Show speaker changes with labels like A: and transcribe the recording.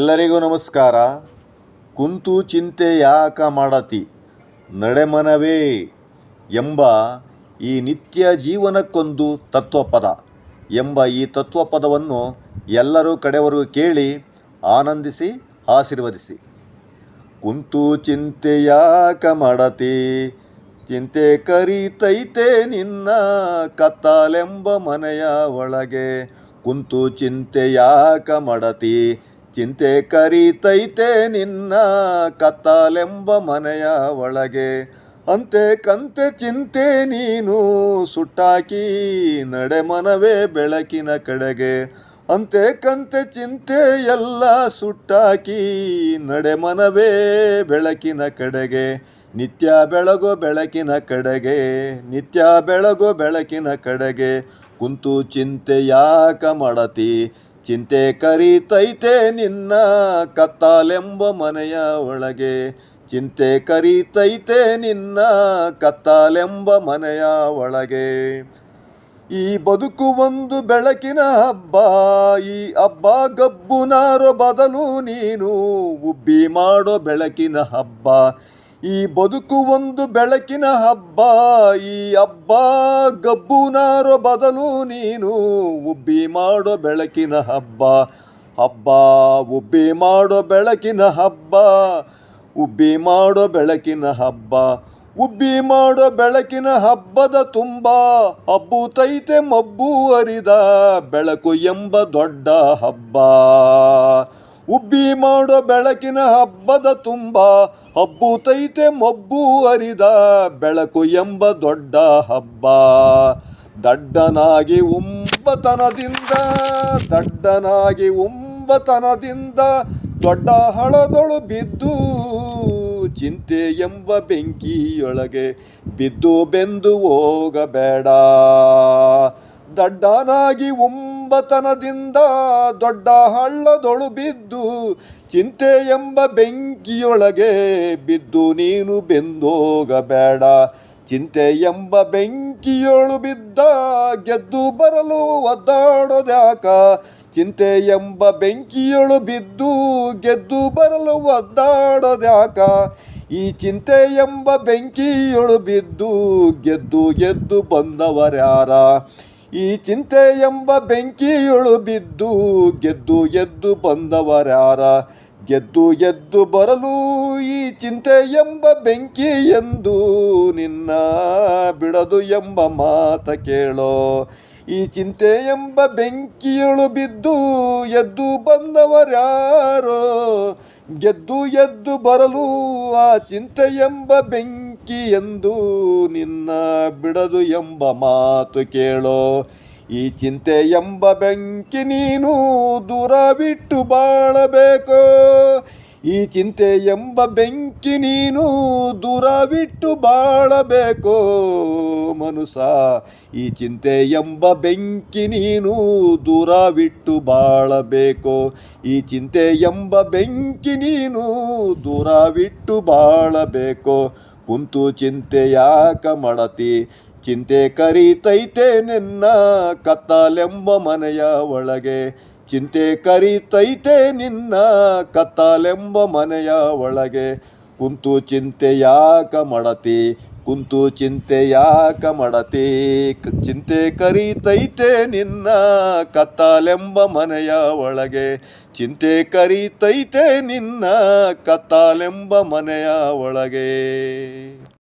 A: ಎಲ್ಲರಿಗೂ ನಮಸ್ಕಾರ. ಕುಂತು ಚಿಂತೆ ಯಾಕ ಮಾಡತಿ? ನಡೆಮನವೇ ಎಂಬ ಈ ನಿತ್ಯ ಜೀವನಕ್ಕೊಂದು ತತ್ವಪದ ಎಂಬ ಈ ತತ್ವಪದವನ್ನು ಎಲ್ಲರೂ ಕಡೆವರೆಗೂ ಕೇಳಿ ಆನಂದಿಸಿ, ಆಶೀರ್ವದಿಸಿ. ಕುಂತು ಚಿಂತೆ ಯಾಕ ಮಾಡತಿ? ಚಿಂತೆ ಕರಿತೈತೆ ನಿನ್ನ ಕತ್ತಾಲೆಂಬ ಮನೆಯ ಒಳಗೆ. ಕುಂತು ಚಿಂತೆ ಯಾಕ ಮಾಡತಿ? ಚಿಂತೆ ಕರೀತೈತೆ ನಿನ್ನ ಕತ್ತಲೆಂಬ ಮನೆಯ ಒಳಗೆ. ಅಂತೆ ಕಂತೆ ಚಿಂತೆ ನೀನು ಸುಟ್ಟಾಕಿ ನಡೆ ಮನವೇ ಬೆಳಕಿನ ಕಡೆಗೆ. ಅಂತೆ ಕಂತೆ ಚಿಂತೆ ಎಲ್ಲ ಸುಟ್ಟಾಕಿ ನಡೆ ಮನವೇ ಬೆಳಕಿನ ಕಡೆಗೆ. ನಿತ್ಯ ಬೆಳಗು ಬೆಳಕಿನ ಕಡೆಗೆ, ನಿತ್ಯ ಬೆಳಗು ಬೆಳಕಿನ ಕಡೆಗೆ. ಕುಂತು ಚಿಂತೆ ಯಾಕ ಮಾಡತಿ? ಚಿಂತೆ ಕರೀತೈತೆ ನಿನ್ನ ಕತ್ತಾಲೆಂಬ ಮನೆಯ ಒಳಗೆ. ಚಿಂತೆ ಕರೀತೈತೆ ನಿನ್ನ ಕತ್ತಾಲೆಂಬ ಮನೆಯ ಒಳಗೆ. ಈ ಬದುಕು ಒಂದು ಬೆಳಕಿನ ಹಬ್ಬ, ಈ ಹಬ್ಬ ಗಬ್ಬು ನಾರೋ ಬದಲು ನೀನು ಉಬ್ಬಿ ಮಾಡೋ ಬೆಳಕಿನ ಹಬ್ಬ. ಈ ಬದುಕು ಒಂದು ಬೆಳಕಿನ ಹಬ್ಬ, ಈ ಹಬ್ಬ ಗಬ್ಬು ನಾರೋ ಬದಲು ನೀನು ಉಬ್ಬಿ ಮಾಡೋ ಬೆಳಕಿನ ಹಬ್ಬ. ಹಬ್ಬ, ಉಬ್ಬಿ ಮಾಡೋ ಬೆಳಕಿನ ಹಬ್ಬ, ಉಬ್ಬಿ ಮಾಡೋ ಬೆಳಕಿನ ಹಬ್ಬ. ಉಬ್ಬಿ ಮಾಡೋ ಬೆಳಕಿನ ಹಬ್ಬದ ತುಂಬ ಹಬ್ಬುತೈತೆ ಮಬ್ಬು ಅರಿದ ಬೆಳಕು ಎಂಬ ದೊಡ್ಡ ಹಬ್ಬ. ಉಬ್ಬಿ ಮಾಡೋ ಬೆಳಕಿನ ಹಬ್ಬದ ತುಂಬ ಹಬ್ಬುತೈತೆ ಮಬ್ಬು ಅರಿದ ಬೆಳಕು ಎಂಬ ದೊಡ್ಡ ಹಬ್ಬ. ದಡ್ಡನಾಗಿ ಉಂಬತನದಿಂದ ದಡ್ಡನಾಗಿ ಉಂಬತನದಿಂದ ದೊಡ್ಡ ಹಳದೊಳು ಬಿದ್ದು ಚಿಂತೆ ಎಂಬ ಬೆಂಕಿಯೊಳಗೆ ಬಿದ್ದು ಬೆಂದು ಹೋಗಬೇಡ. ದಡ್ಡನಾಗಿ ಉಂಬತನದಿಂದ ದೊಡ್ಡ ಹಳ್ಳದೊಳು ಬಿದ್ದು ಚಿಂತೆ ಎಂಬ ಬೆಂಕಿಯೊಳಗೆ ಬಿದ್ದು ನೀನು ಬೆಂದೋಗಬೇಡ. ಚಿಂತೆ ಎಂಬ ಬೆಂಕಿಯೊಳು ಬಿದ್ದ ಗೆದ್ದು ಬರಲು ಒದ್ದಾಡೋದ್ಯಾಕ ಚಿಂತೆ ಎಂಬ ಬೆಂಕಿಯೊಳು ಬಿದ್ದು ಗೆದ್ದು ಬರಲು ಒದ್ದಾಡೋದ್ಯಾಕ ಈ ಚಿಂತೆ ಎಂಬ ಬೆಂಕಿಯೊಳು ಬಿದ್ದು ಗೆದ್ದು ಗೆದ್ದು ಬಂದವರ್ಯಾರ? ಈ ಚಿಂತೆ ಎಂಬ ಬೆಂಕಿಯೊಳು ಬಿದ್ದು ಗೆದ್ದು ಎದ್ದು ಬಂದವರಾರ. ಗೆದ್ದು ಎದ್ದು ಬರಲು ಈ ಚಿಂತೆ ಎಂಬ ಬೆಂಕಿ ಎಂದು ನಿನ್ನ ಬಿಡದು ಎಂಬ ಮಾತ ಕೇಳೋ. ಈ ಚಿಂತೆ ಎಂಬ ಬೆಂಕಿಯೊಳು ಬಿದ್ದು ಎದ್ದು ಬಂದವರ್ಯಾರೋ ಗೆದ್ದು ಎದ್ದು ಬರಲು ಆ ಚಿಂತೆ ಎಂಬ ಬೆಂಕಿ ಎಂದು ನಿನ್ನ ಬಿಡದು ಎಂಬ ಮಾತು ಕೇಳೋ, ಈ ಚಿಂತೆ ಎಂಬ ಬೆಂಕಿ ನೀನು ದೂರ ಬಿಟ್ಟು ಬಾಳಬೇಕು? ಈ ಚಿಂತೆ ಎಂಬ ಬೆಂಕಿ ನೀನು ದೂರ ಬಿಟ್ಟು ಬಾಳಬೇಕು ಮನುಸ ಈ ಚಿಂತೆ ಎಂಬ ಬೆಂಕಿ ನೀನು ದೂರ ಬಿಟ್ಟು ಬಾಳಬೇಕು? ಈ ಚಿಂತೆ ಎಂಬ ಬೆಂಕಿ ನೀನು ದೂರ ಬಿಟ್ಟು ಬಾಳಬೇಕು? ಕುಂತು ಚಿಂತೆ ಮಾಡತಿ? ಚಿಂತೆ ಕರಿತೈತೆ ನಿನ್ನ ಕತ್ತಲೆಂಬ ಮನೆಯ ಒಳಗೆ. ಚಿಂತೆ ಕರಿತೈತೆ ನಿನ್ನ ಕತ್ತಲೆಂಬ ಮನೆಯ ಒಳಗೆ. ಕುಂತು ಚಿಂತೆ ಯಾಕ ಮಾಡತಿ? ಕುಂತು ಚಿಂತೆ ಯಾಕ ಚಿಂತೆ ಕರೀತೈತೆ ನಿನ್ನ ಕತ್ತಲೆಂಬ ಮನೆಯ ಒಳಗೆ. ಚಿಂತೆ ಕರೀತೈತೆ ನಿನ್ನ ಕತ್ತಲೆಂಬ ಮನೆಯ ಒಳಗೆ.